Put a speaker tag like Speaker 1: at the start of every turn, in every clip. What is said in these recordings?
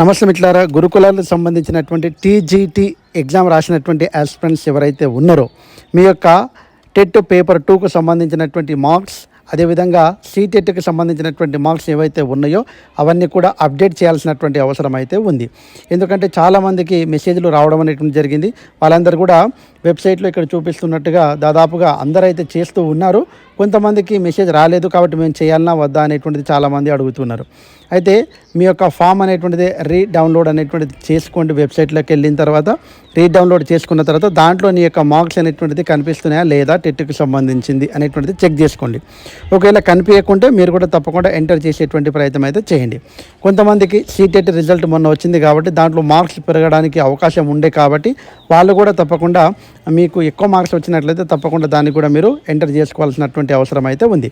Speaker 1: నమస్తే మిట్లారా గురుకులాలకు సంబంధించినటువంటి TGT exam రాసినటువంటి ఆస్పిరెంట్స్ ఎవరైతే ఉన్నారో మీ యొక్క టెట్ పేపర్ టూకు సంబంధించినటువంటి మార్క్స్ అదేవిధంగా సీటెట్కి సంబంధించినటువంటి మార్క్స్ ఏవైతే ఉన్నాయో అవన్నీ కూడా అప్డేట్ చేయాల్సినటువంటి అవసరం అయితే ఉంది. ఎందుకంటే చాలామందికి మెసేజ్లు రావడం అనేటువంటి జరిగింది. వాళ్ళందరూ కూడా వెబ్సైట్లో ఇక్కడ చూపిస్తున్నట్టుగా దాదాపుగా అందరైతే చేస్తూ ఉన్నారు. కొంతమందికి మెసేజ్ రాలేదు కాబట్టి మేము చేయాలన్నా వద్దా అనేటువంటిది చాలామంది అడుగుతున్నారు. అయితే మీ యొక్క ఫామ్ అనేటువంటిది రీడౌన్లోడ్ అనేటువంటిది చేసుకోండి వెబ్సైట్లోకి వెళ్ళిన తర్వాత. రీడౌన్లోడ్ చేసుకున్న తర్వాత దాంట్లో నీ యొక్క మార్క్స్ అనేటువంటిది కనిపిస్తున్నాయా లేదా టెట్కి సంబంధించింది అనేటువంటిది చెక్ చేసుకోండి. ఒకవేళ కనిపించకుంటే మీరు కూడా తప్పకుండా ఎంటర్ చేసేటువంటి ప్రయత్నం అయితే చేయండి. కొంతమందికి సీటెట్ రిజల్ట్ మొన్న వచ్చింది కాబట్టి దాంట్లో మార్క్స్ పెరగడానికి అవకాశం ఉండే కాబట్టి వాళ్ళు కూడా తప్పకుండా మీకు ఎక్కువ మార్క్స్ వచ్చినట్లయితే తప్పకుండా దాన్ని కూడా మీరు ఎంటర్ చేసుకోవాల్సినటువంటి అవసరం అయితే ఉంది.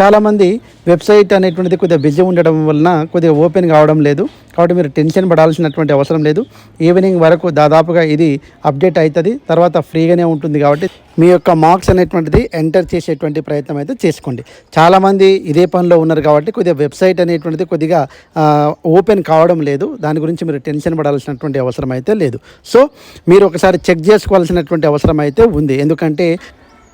Speaker 1: చాలామంది వెబ్సైట్ అనేటువంటిది కొద్దిగా బిజీ ఉండడం వలన కొద్దిగా ఓపెన్ కావడం లేదు. కాబట్టి మీరు టెన్షన్ పడాల్సినటువంటి అవసరం లేదు. ఈవినింగ్ వరకు దాదాపుగా ఇది అప్డేట్ అవుతుంది తర్వాత ఫ్రీగానే ఉంటుంది కాబట్టి మీ యొక్క మార్క్స్ అనేటువంటిది ఎంటర్ చేసేటువంటి ప్రయత్నం అయితే చేసుకోండి. చాలామంది ఇదే పనిలో ఉన్నారు కాబట్టి కొద్దిగా వెబ్సైట్ అనేటువంటిది కొద్దిగా ఓపెన్ కావడం లేదు. దాని గురించి మీరు టెన్షన్ పడాల్సినటువంటి అవసరం అయితే లేదు. సో మీరు ఒకసారి చెక్ చేసుకోవాల్సినటువంటి అవసరం అయితే ఉంది. ఎందుకంటే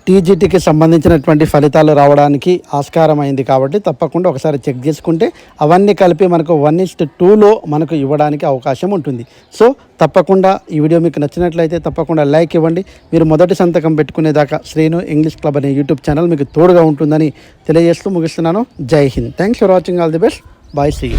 Speaker 1: టీజీటీకి సంబంధించినటువంటి ఫలితాలు రావడానికి ఆస్కారం అయింది కాబట్టి తప్పకుండా ఒకసారి చెక్ చేసుకుంటే అవన్నీ కలిపి మనకు వన్ ఇస్ట్ టూలో మనకు ఇవ్వడానికి అవకాశం ఉంటుంది. సో తప్పకుండా ఈ వీడియో మీకు నచ్చినట్లయితే తప్పకుండా లైక్ ఇవ్వండి. మీరు మొదటి సంతకం పెట్టుకునేదాకా శ్రీను ఇంగ్లీష్ క్లబ్ అనే యూట్యూబ్ ఛానల్ మీకు తోడుగా ఉంటుందని తెలియజేస్తూ ముగిస్తున్నాను. Jai Hind. Thanks for watching all the best bye see